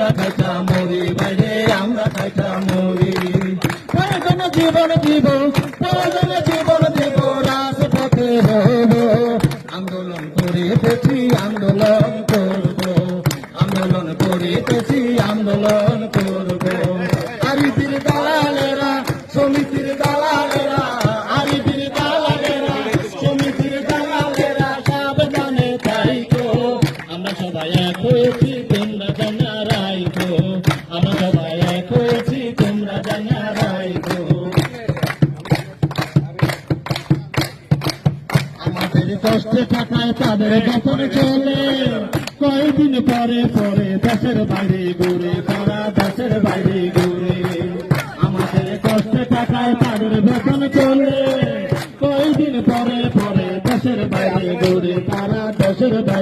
আমরা খাইটা মরি আমরা খাইটা মরি। প্রয়োজন জীবন দিব প্রয়োজন জীবন দিব, রাজপথে রব আন্দোলন করিতেছি, আন্দোলন করব। আন্দোলন আন্দোলন করব। আরিফির দালালেরা, সমিতির দালালেরা সমিতির দালালেরা আমরা সবাই এক হয়েছি তোমরা জানা রাইকো আমাদের কষ্টে থাকায় তাদের বেতন চলে। কয়েকদিন পরে পরে দেশের বাইরে ঘুরে তারা দেশের বাইরে ঘুরে। আমাদের কষ্টে থাকায় তাদের বেতন চলে। কয়েকদিন পরে পরে দেশের বাইরে ঘুরে তারা দেশের